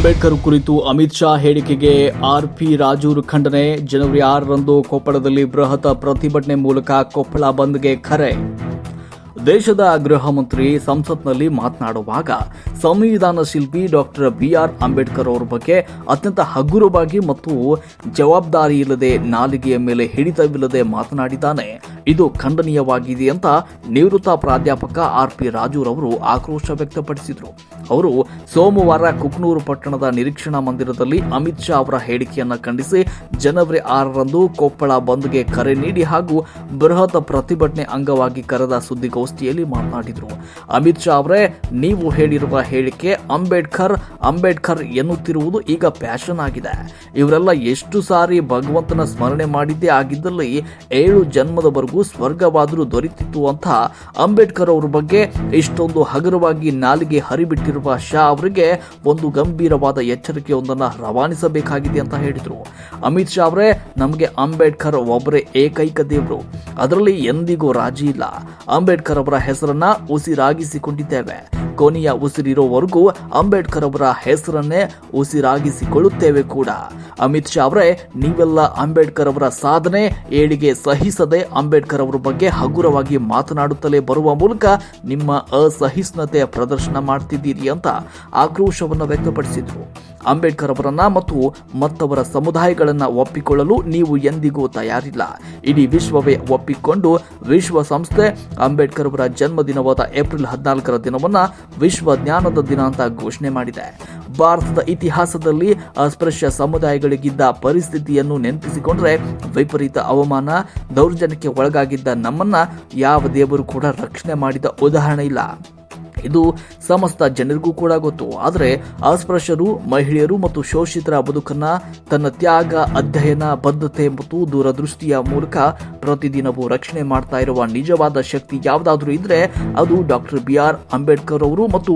ಅಂಬೇಡ್ಕರ್ ಕುರಿತು ಅಮಿತ್ ಶಾ ಹೇಳಿಕೆಗೆ R P Rajur ಖಂಡನೆ, ಜನವರಿ ಆರರಂದು ಕೊಪ್ಪಳದಲ್ಲಿ ಬೃಹತ್ ಪ್ರತಿಭಟನೆ ಮೂಲಕ ಕೊಪ್ಪಳ ಬಂದ್ಗೆ ಕರೆ. ದೇಶದ ಗೃಹ ಮಂತ್ರಿ ಸಂಸತ್ನಲ್ಲಿ ಮಾತನಾಡುವಾಗ ಸಂವಿಧಾನ ಶಿಲ್ಪಿ ಡಾಕ್ಟರ್ ಬಿಆರ್ ಅಂಬೇಡ್ಕರ್ ಅವರ ಬಗ್ಗೆ ಅತ್ಯಂತ ಹಗುರವಾಗಿ ಮತ್ತು ಜವಾಬ್ದಾರಿ ಇಲ್ಲದೆ ನಾಲಿಗೆಯ ಮೇಲೆ ಹಿಡಿತವಿಲ್ಲದೆ ಮಾತನಾಡಿದ್ದಾನೆ. ಇದು ಖಂಡನೀಯವಾಗಿದೆ ಅಂತ ನಿವೃತ್ತ ಪ್ರಾಧ್ಯಾಪಕ ಆರ್ ಪಿ ರಾಜೂರವರು ಆಕ್ರೋಶ ವ್ಯಕ್ತಪಡಿಸಿದರು. ಅವರು ಸೋಮವಾರ ಕುಕ್ನೂರು ಪಟ್ಟಣದ ನಿರೀಕ್ಷಣಾ ಮಂದಿರದಲ್ಲಿ ಅಮಿತ್ ಶಾ ಅವರ ಹೇಳಿಕೆಯನ್ನು ಖಂಡಿಸಿ ಜನವರಿ ಆರರಂದು ಕೊಪ್ಪಳ ಬಂದ್ಗೆ ಕರೆ ನೀಡಿ ಹಾಗೂ ಬೃಹತ್ ಪ್ರತಿಭಟನೆ ಅಂಗವಾಗಿ ಕರೆದ ಸುದ್ದಿಗೋಷ್ಠಿಯಲ್ಲಿ ಮಾತನಾಡಿದರು ಅಮಿತ್ ಶಾ ಅವರೇ ನೀವು ಹೇಳಿರುವ ಹೇಳಿಕೆ ಅಂಬೇಡ್ಕರ್ ಅಂಬೇಡ್ಕರ್ ಎನ್ನುತ್ತಿರುವುದು ಈಗ ಪ್ಯಾಷನ್ ಆಗಿದೆ. ಇವರೆಲ್ಲ ಎಷ್ಟು ಸಾರಿ ಭಗವಂತನ ಸ್ಮರಣೆ ಮಾಡಿದ್ದೇ ಆಗಿದ್ದಲ್ಲಿ ಏಳು ಜನ್ಮದವರೆಗೂ ಸ್ವರ್ಗವಾದರೂ ದೊರೆತಿತ್ತು ಅಂತ ಅಂಬೇಡ್ಕರ್ ಅವರ ಬಗ್ಗೆ ಇಷ್ಟೊಂದು ಹಗುರವಾಗಿ ನಾಲಿಗೆ ಹರಿಬಿಟ್ಟಿರುವ ಶಾ ಅವರಿಗೆ ಒಂದು ಗಂಭೀರವಾದ ಎಚ್ಚರಿಕೆಯೊಂದನ್ನು ರವಾನಿಸಬೇಕಾಗಿದೆ ಅಂತ ಹೇಳಿದರು. ಅಮಿತ್ ಶಾ ಅವರೇ ನಮಗೆ ಅಂಬೇಡ್ಕರ್ ಒಬ್ಬರೇ ಏಕೈಕ ದೇವರು. ಅದರಲ್ಲಿ ಎಂದಿಗೂ ರಾಜಿ ಇಲ್ಲ. ಅಂಬೇಡ್ಕರ್ ಅವರ ಹೆಸರನ್ನ ಉಸಿರಾಗಿಸಿಕೊಂಡಿದ್ದೇವೆ. ಕೊನೆಯ ಉಸಿರಿರೋವರೆಗೂ ಅಂಬೇಡ್ಕರ್ ಅವರ ಹೆಸರನ್ನೇ ಉಸಿರಾಗಿಸಿಕೊಳ್ಳುತ್ತೇವೆ ಕೂಡ. ಅಮಿತ್ ಶಾ ಅವರೇ, ನೀವೆಲ್ಲ ಅಂಬೇಡ್ಕರ್ ಅವರ ಸಾಧನೆ, ಏಳಿಗೆ ಸಹಿಸದೆ ಅಂಬೇಡ್ಕರ್ ಅವರ ಬಗ್ಗೆ ಹಗುರವಾಗಿ ಮಾತನಾಡುತ್ತಲೇ ಬರುವ ಮೂಲಕ ನಿಮ್ಮ ಅಸಹಿಷ್ಣುತೆ ಪ್ರದರ್ಶನ ಮಾಡ್ತಿದ್ದೀರಿ ಅಂತ ಆಕ್ರೋಶವನ್ನು ವ್ಯಕ್ತಪಡಿಸಿದರು. ಅಂಬೇಡ್ಕರ್ ಅವರನ್ನ ಮತ್ತು ಮತ್ತವರ ಸಮುದಾಯಗಳನ್ನ ಒಪ್ಪಿಕೊಳ್ಳಲು ನೀವು ಎಂದಿಗೂ ತಯಾರಿಲ್ಲ. ಇಡೀ ವಿಶ್ವವೇ ಒಪ್ಪಿಕೊಂಡು ವಿಶ್ವಸಂಸ್ಥೆ ಅಂಬೇಡ್ಕರ್ ಅವರ ಜನ್ಮದಿನವಾದ ಏಪ್ರಿಲ್ ಹದಿನಾಲ್ಕರ ದಿನವನ್ನ ವಿಶ್ವ ಜ್ಞಾನದ ದಿನ ಅಂತ ಘೋಷಣೆ ಮಾಡಿದೆ. ಭಾರತದ ಇತಿಹಾಸದಲ್ಲಿ ಅಸ್ಪೃಶ್ಯ ಸಮುದಾಯಗಳಿಗಿದ್ದ ಪರಿಸ್ಥಿತಿಯನ್ನು ನೆನಪಿಸಿಕೊಂಡ್ರೆ ವಿಪರೀತ ಅವಮಾನ, ದೌರ್ಜನ್ಯಕ್ಕೆ ಒಳಗಾಗಿದ್ದ ನಮ್ಮನ್ನ ಯಾವ ದೇವರು ಕೂಡ ರಕ್ಷಣೆ ಮಾಡಿದ ಉದಾಹರಣೆ ಇಲ್ಲ. ಇದು ಸಮಸ್ತ ಜನರಿಗೂ ಕೂಡ ಗೊತ್ತು. ಆದರೆ ಅಸ್ಪೃಶ್ಯರು, ಮಹಿಳೆಯರು ಮತ್ತು ಶೋಷಿತರ ಬದುಕನ್ನ ತನ್ನ ತ್ಯಾಗ, ಅಧ್ಯಯನ, ಬದ್ಧತೆ ಮತ್ತು ದೂರದೃಷ್ಟಿಯ ಮೂಲಕ ಪ್ರತಿದಿನವೂ ರಕ್ಷಣೆ ಮಾಡ್ತಾ ಇರುವ ನಿಜವಾದ ಶಕ್ತಿ ಯಾವುದಾದ್ರೂ ಇದ್ರೆ ಅದು ಡಾಕ್ಟರ್ ಬಿ ಆರ್ ಅಂಬೇಡ್ಕರ್ ಅವರು ಮತ್ತು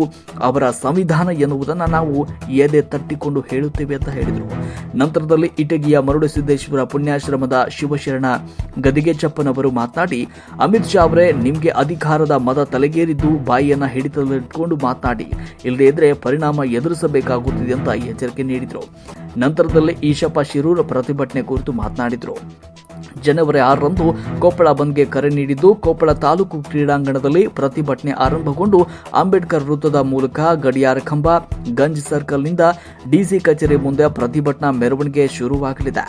ಅವರ ಸಂವಿಧಾನ ಎನ್ನುವುದನ್ನು ನಾವು ಎದೆ ತಟ್ಟಿಕೊಂಡು ಹೇಳುತ್ತೇವೆ ಅಂತ ಹೇಳಿದರು. ನಂತರದಲ್ಲಿ ಇಟಗಿಯ ಮರುಡಸಿದ್ದೇಶ್ವರ ಪುಣ್ಯಾಶ್ರಮದ ಶಿವಶರಣ ಗದಿಗೆಚಪ್ಪನವರು ಮಾತನಾಡಿ, ಅಮಿತ್ ಶಾ ಅವರೇ ನಿಮಗೆ ಅಧಿಕಾರದ ಮದ ತಲೆಗೇರಿದ್ದು ಬಾಯಿಯನ್ನ ಹಿಡಿತದಲ್ಲಿಟ್ಕೊಂಡು ಮಾತನಾಡಿ ಇಲ್ಲದೇ ಇದ್ರೆ ಪರಿಣಾಮ ಎದುರಿಸಬೇಕಾಗುತ್ತಿದೆ ಅಂತ ಎಚ್ಚರಿಕೆ ನೀಡಿದರು. ನಂತರದಲ್ಲಿ ಈಶಪ್ಪ ಶಿರೂರ್ ಪ್ರತಿಭಟನೆ ಕುರಿತು ಮಾತನಾಡಿದರು. ಜನವರಿ ಆರರಂದು ಕೊಪ್ಪಳ ಬಂದ್ಗೆ ಕರೆ ನೀಡಿದ್ದು, ಕೊಪ್ಪಳ ತಾಲೂಕು ಕ್ರೀಡಾಂಗಣದಲ್ಲಿ ಪ್ರತಿಭಟನೆ ಆರಂಭಗೊಂಡು ಅಂಬೇಡ್ಕರ್ ವೃತ್ತದ ಮೂಲಕ ಗಡಿಯಾರ ಕಂಬ ಗಂಜ್ ಸರ್ಕಲ್ನಿಂದ ಡಿಸಿ ಕಚೇರಿ ಮುಂದೆ ಪ್ರತಿಭಟನಾ ಮೆರವಣಿಗೆ ಶುರುವಾಗಲಿದೆ.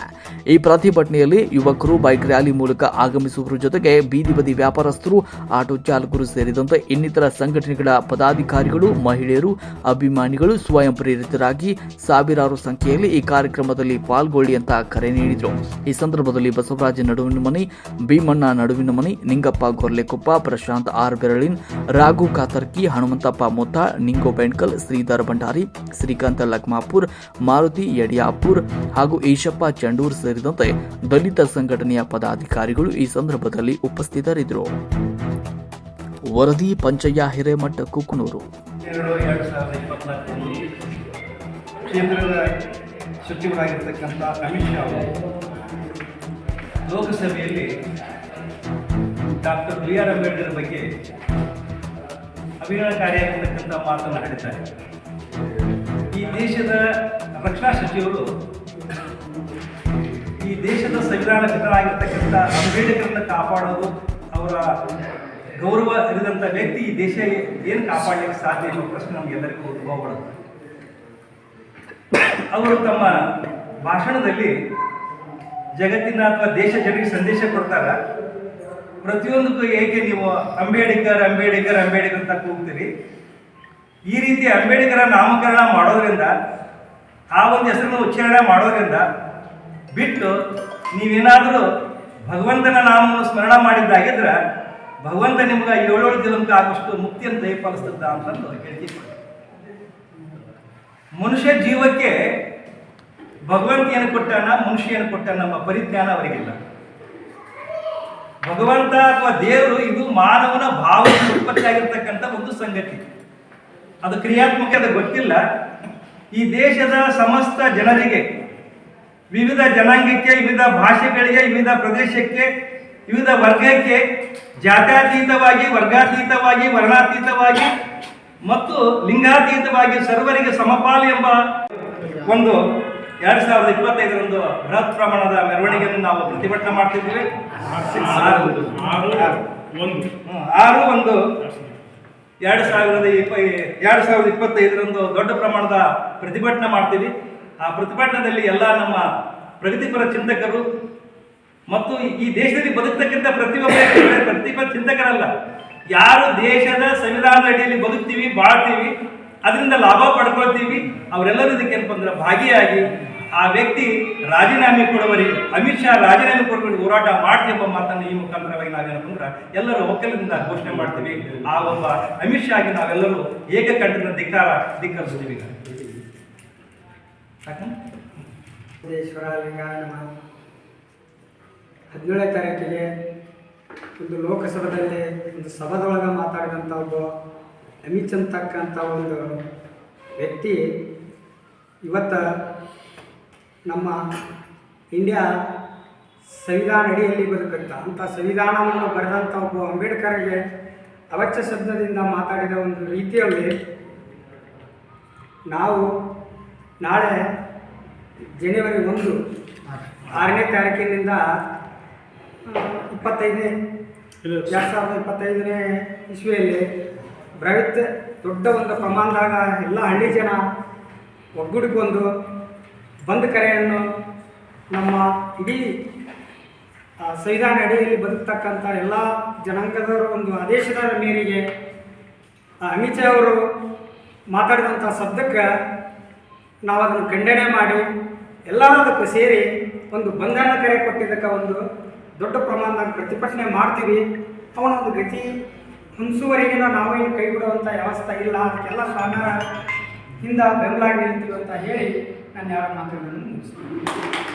ಈ ಪ್ರತಿಭಟನೆಯಲ್ಲಿ ಯುವಕರು ಬೈಕ್ ರ್ಯಾಲಿ ಮೂಲಕ ಆಗಮಿಸುವುದರ ಜೊತೆಗೆ ಬೀದಿ ಬದಿ ವ್ಯಾಪಾರಸ್ಥರು, ಆಟೋ ಚಾಲಕರು ಸೇರಿದಂತೆ ಇನ್ನಿತರ ಸಂಘಟನೆಗಳ ಪದಾಧಿಕಾರಿಗಳು, ಮಹಿಳೆಯರು, ಅಭಿಮಾನಿಗಳು ಸ್ವಯಂ ಪ್ರೇರಿತರಾಗಿ ಸಾವಿರಾರು ಸಂಖ್ಯೆಯಲ್ಲಿ ಈ ಕಾರ್ಯಕ್ರಮದಲ್ಲಿ ಪಾಲ್ಗೊಳ್ಳಿ ಅಂತ ಕರೆ ನೀಡಿದರು. ಈ ಸಂದರ್ಭದಲ್ಲಿ ಬಸವರಾಜ ನಡುವಿನ ಮನಿ, ಭೀಮಣ್ಣ ನಡುವಿನ ಮನಿ, ನಿಂಗಪ್ಪ ಗೊರ್ಲೆಕೊಪ್ಪ, ಪ್ರಶಾಂತ್ ಆರ್ ಬೆರಳಿನ್, ರಾಘು ಕಾತರ್ಕಿ, ಹನುಮಂತಪ್ಪ ಮೊತ್ತ, ನಿಂಗೋ ಬೆಣ್ಕಲ್, ಶ್ರೀಧರ್ ಭಂಡಾರಿ, ಶ್ರೀಕಾಂತ ಲಕ್ಮಾಪುರ್, ಮಾರುತಿ ಯಡಿಯಾಪುರ್ ಹಾಗೂ ಈಶಪ್ಪ ಚಂಡೂರ್ ಸೇರಿದಂತೆ ದಲಿತ ಸಂಘಟನೆಯ ಪದಾಧಿಕಾರಿಗಳು ಈ ಸಂದರ್ಭದಲ್ಲಿ ಉಪಸ್ಥಿತರಿದ್ದರು. ವರದಿ ಪಂಚಯ್ಯ ಹಿರೇಮಠ, ಕುಕನೂರು. ಕೇಂದ್ರದ ಸಚಿವರಾಗಿರ್ತಕ್ಕಂಥ ಅಮಿತ್ ಶಾ ಅವರು ಲೋಕಸಭೆಯಲ್ಲಿ ಡಾಕ್ಟರ್ ಬಿ ಆರ್ ಅಂಬೇಡ್ಕರ್ ಬಗ್ಗೆ ಅಭಿನಯಕಾರಿಯಾಗಿರ್ತಕ್ಕಂಥ ಮಾತನ್ನು ಹೇಳಿದ್ದಾರೆ ಈ ದೇಶದ ರಕ್ಷಣಾ ಸಚಿವರು, ಈ ದೇಶದ ಸಂವಿಧಾನಕರ್ತರಾಗಿರ್ತಕ್ಕಂಥ ಅಂಬೇಡ್ಕರ್ನ ಕಾಪಾಡೋದು, ಅವರ ಗೌರವ ಇರಿದಂಥ ವ್ಯಕ್ತಿ ಈ ದೇಶ ಏನು ಕಾಪಾಡಲಿಕ್ಕೆ ಸಾಧ್ಯ ಅನ್ನೋ ಪ್ರಶ್ನೆ ನಮಗೆಲ್ಲರಿಗೂ ಉದ್ಭವ ಅವರು ತಮ್ಮ ಭಾಷಣದಲ್ಲಿ ಜಗತ್ತಿನ ಅಥವಾ ದೇಶ ಜನರಿಗೆ ಸಂದೇಶ ಕೊಡ್ತಾರ ಪ್ರತಿಯೊಂದಕ್ಕೂ ಏಕೆ ನೀವು ಅಂಬೇಡ್ಕರ್ ಅಂಬೇಡ್ಕರ್ ಅಂಬೇಡ್ಕರ್ ಅಂತ ಕೂಗ್ತೀರಿ ಈ ರೀತಿ ಅಂಬೇಡ್ಕರ ನಾಮಕರಣ ಮಾಡೋದ್ರಿಂದ, ಆ ಒಂದು ಹೆಸರನ್ನು ಉಚ್ಚಾರಣೆ ಮಾಡೋದ್ರಿಂದ ಬಿಟ್ಟು ನೀವೇನಾದರೂ ಭಗವಂತನ ನಾಮವನ್ನು ಸ್ಮರಣ ಮಾಡಿದ್ದಾಗಿದ್ರೆ, ಭಗವಂತ ನಿಮ್ಗೆ ಏಳೇಳು ದಿನಕ್ಕೆ ಆಗುವಷ್ಟು ಮುಕ್ತಿಯನ್ನು ದಯಪಾಲಿಸ್ತದ ಅಂತಂದು ಹೇಳಿಕೆ ಕೊಡ್ತಾರೆ. ಮನುಷ್ಯ ಜೀವಕ್ಕೆ ಭಗವಂತ ಏನು ಕೊಟ್ಟಾನ ಮನುಷ್ಯ ಏನು ಕೊಟ್ಟಾನ ನಮ್ಮ ಪರಿಜ್ಞಾನ ಅವರಿಗಿಲ್ಲ. ಭಗವಂತ ಅಥವಾ ದೇವರು ಇದು ಮಾನವನ ಭಾವನೆ ಉತ್ಪತ್ತಿಯಾಗಿರ್ತಕ್ಕಂಥ ಒಂದು ಸಂಗತಿ. ಅದು ಕ್ರಿಯಾತ್ಮಕ ಅದು ಗೊತ್ತಿಲ್ಲ. ಈ ದೇಶದ ಸಮಸ್ತ ಜನರಿಗೆ, ವಿವಿಧ ಜನಾಂಗಕ್ಕೆ, ವಿವಿಧ ಭಾಷೆಗಳಿಗೆ, ವಿವಿಧ ಪ್ರದೇಶಕ್ಕೆ, ವಿವಿಧ ವರ್ಗಕ್ಕೆ, ಜಾತ್ಯಾತೀತವಾಗಿ, ವರ್ಗಾತೀತವಾಗಿ, ವರ್ಣಾತೀತವಾಗಿ ಮತ್ತು ಲಿಂಗಾತೀತವಾಗಿ ಸರ್ವರಿಗೆ ಸಮಪಾಲು ಎಂಬ ಒಂದು ಎರಡ್ ಸಾವಿರದ ಇಪ್ಪತ್ತೈದರಂದು ಬೃಹತ್ ಪ್ರಮಾಣದ ಮೆರವಣಿಗೆಯನ್ನು ನಾವು ಪ್ರತಿಭಟನೆ ಮಾಡ್ತಿದ್ದೀವಿ. ಆರು. ಒಂದು. ಎರಡ್ ಸಾವಿರದ ಇಪ್ಪ ಎರಡು ಸಾವಿರದ ಇಪ್ಪತ್ತೈದರಂದು ದೊಡ್ಡ ಪ್ರಮಾಣದ ಪ್ರತಿಭಟನೆ ಮಾಡ್ತೀವಿ. ಆ ಪ್ರತಿಭಟನೆಯಲ್ಲಿ ಎಲ್ಲ ನಮ್ಮ ಪ್ರಗತಿಪರ ಚಿಂತಕರು ಮತ್ತು ಈ ದೇಶದಲ್ಲಿ ಬದುಕ್ತಕ್ಕಂಥ ಪ್ರತಿಯೊಬ್ಬ ಪ್ರತಿಭಾ ಪ್ರತಿಪರ ಚಿಂತಕರಲ್ಲ. ಯಾರು ದೇಶದ ಸಂವಿಧಾನದ ಅಡಿಯಲ್ಲಿ ಬದುಕ್ತೀವಿ ಬಾಳ್ತೀವಿ ಅದರಿಂದ ಲಾಭ ಪಡ್ಕೊಳ್ತೀವಿ. ಅವರೆಲ್ಲರೂ ಇದಕ್ಕೆ ಏನಪ್ಪ ಅಂದ್ರೆ ಭಾಗಿಯಾಗಿ ಆ ವ್ಯಕ್ತಿ ರಾಜೀನಾಮೆ ಕೊಡುವವರಿಗೆ ಅಮಿತ್ ಶಾ ರಾಜೀನಾಮೆ ಕೊಡ್ಕೊಂಡು ಹೋರಾಟ ಮಾಡ್ತೀವಿ ಎಂಬ ಮಾತನ್ನು ಈ ಮುಖಾಂತರವಾಗಿ ನಾವೇನಪ್ಪ ಅಂದ್ರೆ ಎಲ್ಲರೂ ಒಕ್ಕಲಿನಿಂದ ಘೋಷಣೆ ಮಾಡ್ತೀವಿ. ಆ ಒಬ್ಬ ಅಮಿತ್ ಆಗಿ ನಾವೆಲ್ಲರೂ ಏಕಕಂಠದ ಧಿಕ್ಕಾರ ಧಿಕ್ಕರಿಸ್ತೀವಿ. ಹದಿನೇಳನೇ ತಾರೀಕಿಗೆ ಒಂದು ಲೋಕಸಭೆಯಲ್ಲಿ ಒಂದು ಸಭಾದೊಳಗೆ ಮಾತಾಡಿದಂಥ ಒಬ್ಬ ಅಮಿತ್ ಅಂತಕ್ಕಂಥ ಒಂದು ವ್ಯಕ್ತಿ ಇವತ್ತು ನಮ್ಮ ಇಂಡಿಯಾ ಸಂವಿಧಾನ ಅಡಿಯಲ್ಲಿ ಬದುಕುತ್ತ, ಅಂಥ ಸಂವಿಧಾನವನ್ನು ಬರೆದಂಥ ಒಬ್ಬ ಅಂಬೇಡ್ಕರ್ಗೆ ಅವಚ್ಯ ಶಬ್ದದಿಂದ ಮಾತಾಡಿದ ಒಂದು ರೀತಿಯಲ್ಲಿ ನಾವು ನಾಳೆ ಜನವರಿ ಒಂದು ಆರನೇ ತಾರೀಕಿನಿಂದ ಇಪ್ಪತ್ತೈದನೇ, ಎರಡು ಸಾವಿರದ ಇಪ್ಪತ್ತೈದನೇ ಇಸ್ವಿಯಲ್ಲಿ ಬೃಹತ್ ದೊಡ್ಡ ಒಂದು ಪ್ರಮಾಣದಾಗ ಎಲ್ಲ ಹಳ್ಳಿ ಜನ ಒಗ್ಗೂಡಿಕೊಂಡು ಬಂದ್ ಕರೆಯನ್ನು ನಮ್ಮ ಇಡೀ ಸಂವಿಧಾನ ಅಡಿಯಲ್ಲಿ ಬದುಕ್ತಕ್ಕಂಥ ಎಲ್ಲ ಜನಾಂಗದವರು ಒಂದು ಆದೇಶದ ಮೇರೆಗೆ ಅಮಿತ್ ಶಾ ಅವರು ಮಾತಾಡಿದಂಥ ಶಬ್ದಕ್ಕೆ ನಾವು ಅದನ್ನು ಖಂಡನೆ ಮಾಡಿ ಎಲ್ಲರದಕ್ಕೂ ಸೇರಿ ಒಂದು ಬಂಧನ ಕರೆ ಕೊಟ್ಟಿದ್ದಕ್ಕೆ ಒಂದು ದೊಡ್ಡ ಪ್ರಮಾಣದಾಗ ಪ್ರತಿಭಟನೆ ಮಾಡ್ತೀವಿ. ಅವನ ಒಂದು ಗತಿ ಹೊಂದಿಸುವವರೆಗಿನ ನಾವು ಏನು ಕೈ ಬಿಡುವಂಥ ವ್ಯವಸ್ಥೆ ಇಲ್ಲ, ಅದಕ್ಕೆಲ್ಲ ಸ್ವಾಮ್ಯರ ಹಿಂದ ಬೆಂಬಲ ನಿಲ್ತೀವಿ ಅಂತ ಹೇಳಿ ನಾನು ಯಾರ ಮಾತುಗಳನ್ನು ಮುಗಿಸ್ತೀನಿ.